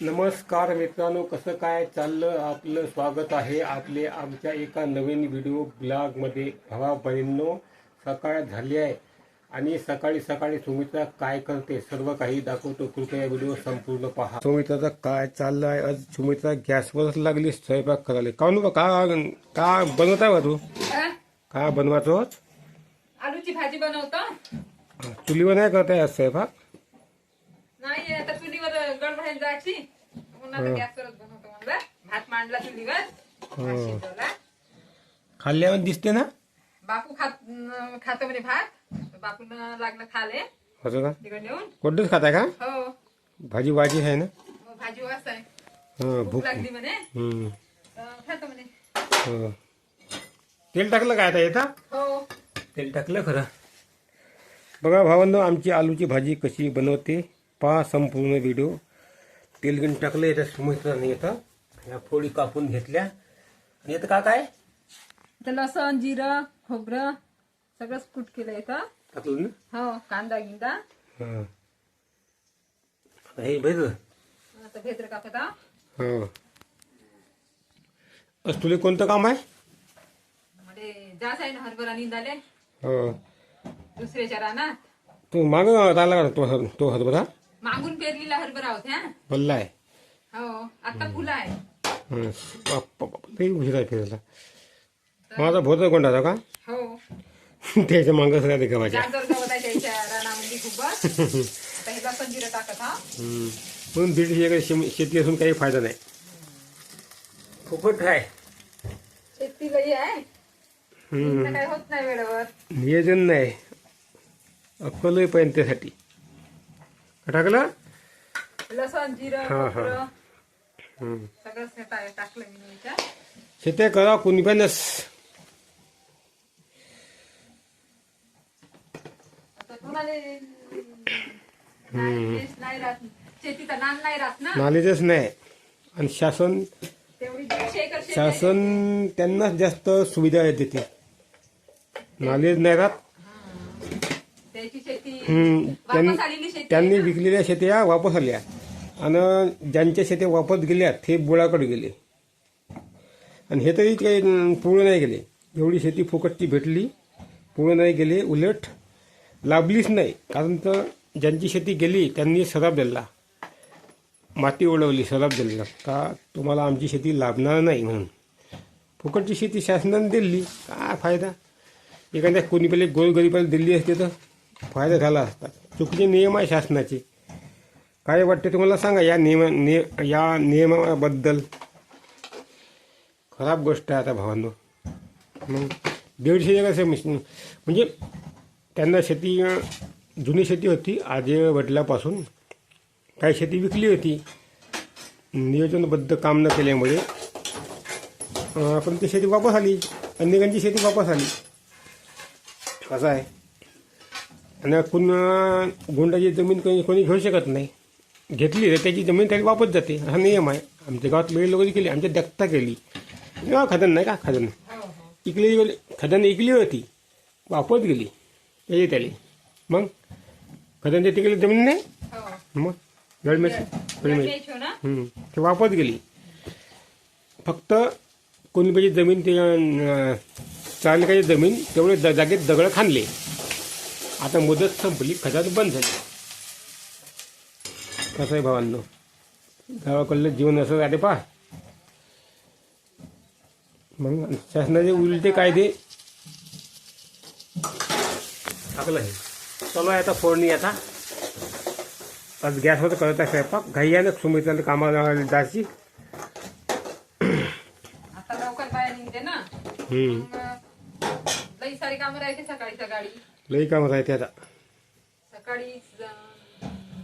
नमस्कार मित्रांनो कसं काय चाललं आपलं स्वागत आहे आपले आमच्या एका नवीन व्हिडिओ ब्लॉगमध्ये. भावा बहिणींनो सकाळ झाली आहे आणि सकाळी सकाळी सुमित्रा काय करते सर्व काही दाखवतो. कृपया व्हिडिओ संपूर्ण पहा. सुमित्राचं काय चाललं आहे? आज सुमित्रा गॅसवरच लागली स्वयंपाक करायला. काऊन बा का का बनवत आहे बा तू? हा? का बनवायचो आलूची भाजी बनवतो. चुलीवर नाही करत आहे आज स्वयंपाक? नाही गडबडायला जायची. गॅसवरच बनवतो म्हणलं. भात मांडला चुलीवर भात शिजवला. खाल्ल्यावर दिसते ना? बापू खात खातो म्हणे भात. बापून लागलं खाले असं का? तिकडे नेऊन. कोणतंच खाताय का? हो. भाजी भाजी आहे ना? मग भाजी वास आहे. हं, भूक भूक. लागली म्हणे. हं. खातो म्हणे. हो. तेल टाकलं काय आता येता? हो. तेल टाकलं खरं. बघा भावांनो आमची आलूची भाजी कशी बनवते पहा संपूर्ण व्हिडिओ. तेल गिन टाकलं येतं सुमित्राने येतं ह्या फोडी कापून घेतल्या. आणि येतं का काय? तर लसण जिरं खोबरं सगळंच कुट केलं येतं टाकलं ना? हो कांदा गिंदा. हां. आता हे बघ आता कापत आहो. हो. आज तुला कोणतं काम आहे? जास आहे ना हरभरा निंदाले. हो. दुसऱ्याच्या रानात. तू माग राहिला का तो हर तो हरभरा? मागून पेरलेला हरभरा होत्या बल्ला आहे. हो आता फुलं आहे. हं. बाप, बाप, बाप. लई उशीर आहे फिरायला. माझा भोतर कोणता का? हो. त्याच्या मागं सगळ्या देखावाच्या गाजर गवत आहे त्याच्या रानामध्ये खूपच आता हे लसण जिरं टाकत हा? हम्म. म्हणून दीडशे एकर शेम- शेती असून काही फायदा नाही. फुकट आहे. शेती लई आहे. काही होत नाही वेळेवर. नियोजन नाही. अक्कलही पाहिजे त्यासाठी. टाकलं लसण जिरं हा, हा. खोबरं. हम्म. सगळंच टा- टाकलं मी याच्यात शेत्या करा कोणी आता तुम्हाला नाही तेच नाही राहत. शेतीचा नान नाही राहत ना? नॉलेजच नाही. आणि शासन तेवढी दीडशे एकर शेती आहे. शासन त्यांनाच जास्त सुविधा देते नॉलेज नाही राहत. त्याची शेती. हम्म. त्यां- वापस आलेली शेती आहे त्यांनी ना. विकलेल्या शेत्या वापस आल्या. आणि ज्यांच्या शेत्या वापस गेल्या ते बुळाकडे गेले. आणि हे तरी काही अं, पूर्ण नाही गेले. एवढी शेती फुकटची भेटली पूर्ण नाही गेले उलट लाभलीच नाही. कारण तर ज्यांची शेती गेली त्यांनी सराब दिला. माती उडवली सराब दिला. का तुम्हाला आमची शेती लाभणार नाही म्हणून. फुकटची शेती शासनाने दिली. काय फायदा? एखाद्या कोणी पहिले गोरगरीबाला दिल्ली असते तर फायदा झाला असता. चुकीचे नियम आहे शासनाचे. काय वाटते तुम्हाला? सांगा या नियम निय या नियमाबद्दल. खराब गोष्ट आहे आता भावांनो. मग दीडशे जगा म्हणजे त्यांना शेती जुनी शेती होती आजे वडिलापासून काही शेती विकली होती. नियोजनबद्ध काम न केल्यामुळे पण ती शेती वापस आली. अनेकांची शेती वापस आली. कसं आहे. आणि कोण गुंडाची जमीन कोणी कोणी घेऊ शकत नाही. घेतली तर त्याची जमीन त्याला वापस जाते. हा नियम आहे. आमच्या गावात वेगळी लोक केली आमच्या दत्ता केली. हा खदन नाही का? खदन. इकली खदन इकली होती. वापस गेली. याची त्याला मग? खदनच्या तिकडे जमीन नाही? हो. मग? हम्म. ते वापस गेली. फक्त कोणी पाहिजे जमीन ते चालकाची जमीन तेवढे जागेत दगड खाणले आता मुदत संपली खजात बंद झाली. कसं आहे भावांनो? गावाकडलं जीवन असं राहते पहा. मग शासनाचे उलटे कायदे. टाकलं हे. चलो आहे आता फोडणी आता. आज गॅसवर करत आहे स्वयंपाक. घाई आहे ना सुमित्राला कामाला जायची. आता लवकर बाहेर निघते ना. हम्म. लई सारी कामं राहते सकाळी सकाळी. लई काम राहते आता. सकाळी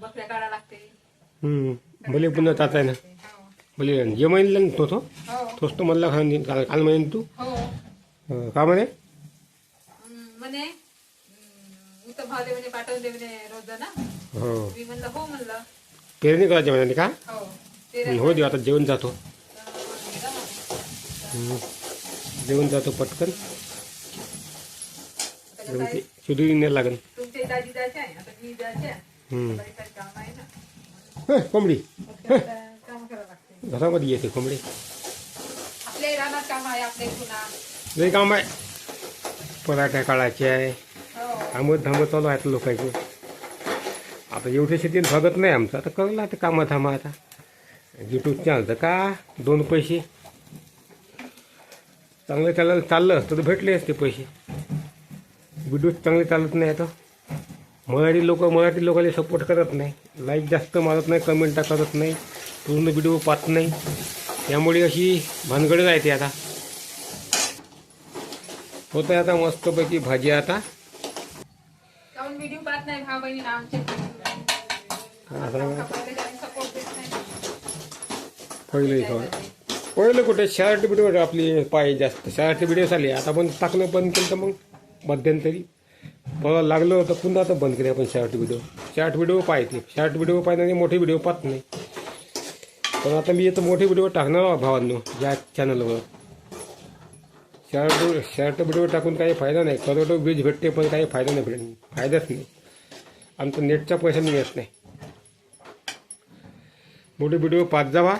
बकऱ्या काढा लागते. हम्म. भले पुन्हा ताच आहे ना. हो भले जे महिन्याला तो तो? हो. तोच तो म्हणला खा- काल काल महिने तू? हो. अं, का म्हणे? हम्म, म्हणे हम्म, उतर भाव दे म्हणे पाठवून दे म्हणे रोज ना? हो. मी म्हणलं हो म्हणलं. पेरणी करायची म्हणे का? हो. ते हं, हो देऊ आता जेवण जातो. जेवण जातो पटकन. ते लागेल. तुमच्या दाजी जायचे आहे आता मी जायचे आहे. बरेच सारे काम आहे ना. हं, कोंबडी. मग ते आता घरामध्ये येते कोंबडे. आपल्या रानात काम आहे आपल्या पुन्हा लई काम आहे. पराठ्या काढायचे आहे. हो. थांबत थांबत चालू आहेत लोकांचे. आता एवढे शेतीत भागत नाही आमचं. आता कळलं आता कामं थांबा आता. युट्यूब चॅनल का? दोन पैसे. चांगलं चाललं चाललं तर भेटले असते पैसे. व्हिडिओ चांगले चालत नाही आता मराठी लोक मराठी लोकांना सपोर्ट करत नाही. लाईक जास्त मारत नाही कमेंटा करत नाही पूर्ण व्हिडिओ पाहत नाही. त्यामुळे अशी भानगड आहे ते आता. होत आहे आता मस्तपैकी भाजी आता. पहिलं पहिलं कुठे शर्ट व्हिडिओ आपली पाय जास्त. शर्ट व्हिडिओ झाले आता पण टाकणं बंद केलं तर मग मध्यंतरी. बघा लागलं होतं पुन्हा आता बंद केले आपण शॉर्ट व्हिडिओ. शॉर्ट व्हिडिओ पाहते शॉर्ट व्हिडिओ पाहिजे मोठे व्हिडिओ पाहत नाही. पण आता मी येतं मोठे व्हिडिओ टाकणार आहोत भावांनो या चॅनलवर शॉर्ट शॉर्ट व्हिडिओ टाकून काही फायदा नाही. करोडो वीज भेटते पण काही फायदा नाही भेट फायदाच नाही. आमचा नेटचा पैसा मिळत नाही. मोठे व्हिडिओ पाच जावा.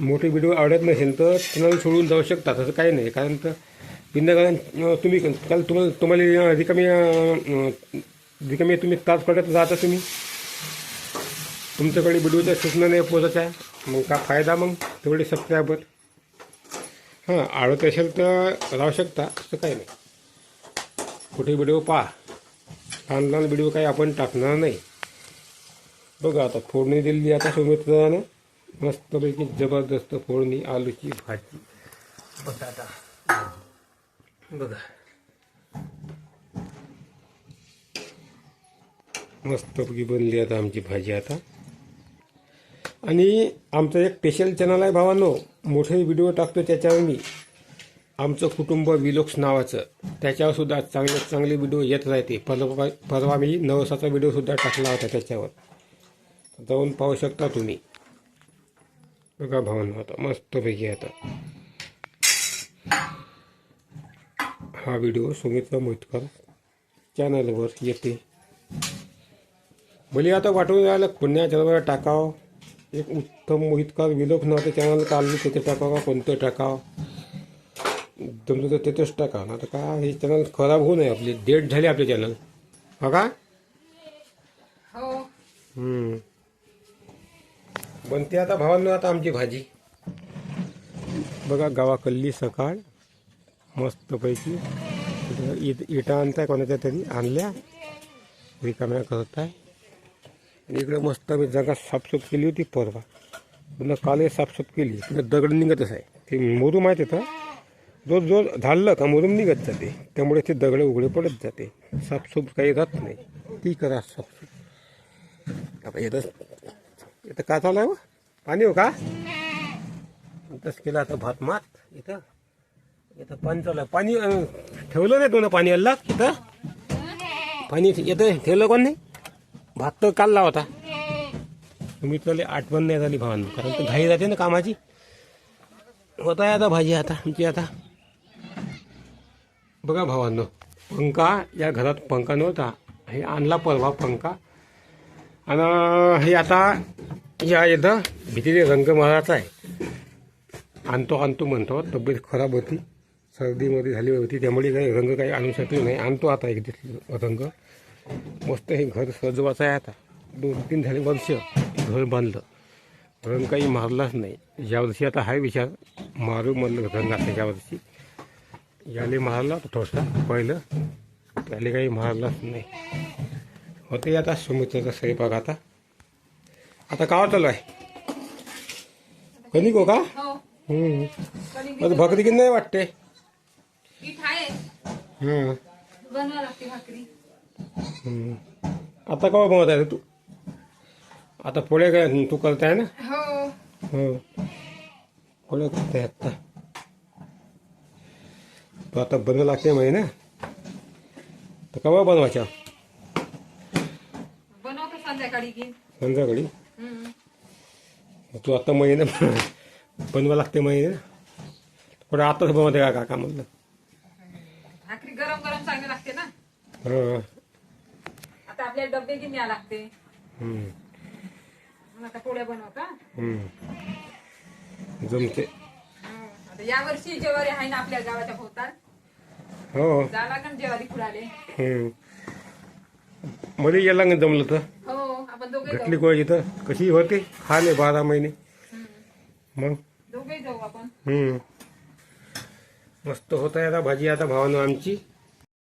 मोठे व्हिडिओ आवडत नसेल तर चॅनल सोडून जाऊ शकता. तसं काही नाही. कारण तर बिंदकारण तुम्ही काल तुम्हाला तुम्हाला रिकामी रिकामी तुम्ही तास पडत जाता तुम्ही? तुमच्याकडे व्हिडिओच्या सूचना नाही पोचत आहे मग का फायदा मग? तेवढे सबस्क्रायबर हां आळत असेल तर राहू शकता असं काही नाही. कुठे व्हिडिओ पहा. लहान लहान व्हिडिओ काही आपण टाकणार नाही. बघा आता फोडणी दिली आता सुमित्रानं. मस्तपैकी जबरदस्त फोडणी आलूची भाजी. बटाटा बघा. मस्तपैकी बनली आता आमची भाजी आता. आणि आमचं एक स्पेशल चॅनल आहे भावांनो. मोठे व्हिडिओ टाकतो त्याच्यावर मी. आमचं कुटुंब विलोक्स नावाचं. त्याच्यावर सुद्धा चांगले चांगले व्हिडिओ येत राहते. परवा परवा मी नवसाचा व्हिडिओसुद्धा टाकला होता त्याच्यावर. जाऊन पाहू शकता तुम्ही. बघा भावांनो आता मस्तपैकी आता. हा व्हिडिओ सुमित्रा मोहितकर चॅनलवर येते. भले आता वाटून राहिलं पुण्या चॅनलवर टाकावं. एक उत्तम मोहितकर विलोक नावाचं चॅनल काढलं तिथे टाकावं का कोणतं टाकावं? जमलं तर तिथेच टाका आता का हे चॅनल खराब होऊ नये आपली डेट झाली आपले चॅनल. हो हम्म. बनते आता भावांनो आता आमची भाजी. बघा गावाकडली सकाळ. मस्तपैकी इट इटा आणताय कोणाच्या तरी आणल्या. रिकाम्या करत आहे आणि मस्त मी जागा साफसूफ केली होती परवा. पुन्हा काल साफसूफ केली. तिकडे दगड निघतच आहे. ते मुरुम आहे तिथं जो जो झालं का मुरुम निघत जाते. त्यामुळे ते दगड उघडे पडत जाते. साफसूफ काही राहत नाही. ती करा साफसूफ. आता येतच इथं का चालू आहे हो? पाणी हो का? तस केला आता भात मात. इथं. इथं पाणी चालू आहे पाणी अं, ठेवलं नाही तो ना पाणी अल्लाग इथं पाणी येतं ठेवलं कोण? नाही भात तर काढला होता. तुम्ही तुला आठवण नाही झाली भावांनो कारण तर घाई जाते ना कामाची. होत आहे आता भाजी आता आमची आता. बघा भावांनो पंखा या घरात पंखा नव्हता. हे आणला परवा पंखा. आणि हे आता या इथं भीतीने रंग मारायचा आहे. आणतो आणतो म्हणतो तब्येत खराब होती. सर्दीमध्ये झाली होती त्यामुळे काही रंग काही आणू शकले नाही. आणतो आता एक रंग. मस्त हे घर सजवायचं आहे आता. दोन तीन झाले वर्ष घर बांधलं. रंग काही मारलाच नाही. यावर्षी आता हा विचार मारू म्हणलं रंग आता यावर्षी याले मारला थोडासा पहिलं. त्याले काही मारलाच नाही. होते आता समुद्राचा स्वयंपाक आता. आता कावा चालू आहे? कनिक हो का? हो. कणिक आता भाकरी की नाही वाटते? हम्म. बनवा लागते भाकरी. हम्म. आता कवा बनवत आहे रे तू? आता पोळ्या काय तू करताय ना? हो. हो. पोळ्या करताय आता. तू आता बनवा लागते माहिती ना? तर कवा बनवायच्या बनवतो संध्याकाळी की. संध्याकाळी? हम्म. तू आता महिना बनवा लागते महिना पण आताच बनवते का काका म्हणलं भाकरी गरम गरम चांगली लागते ना हां आता आपल्याला डबे घेऊन या लागते. मग आता पोळ्या. जमते. आता यावर्षी जेवारी आहे ना आपल्या गावाच्या हो. झाला का जेवारी खुळाले हम्म. मला यायला नाही जमलं तर. हो आपण दोघे घटली कोणाची तर कशी होते? हा नाही बारा महिने. मग? दोघे जाऊ आपण. हम्म. मस्त होत आहे आता भाजी आता भावानं आमची.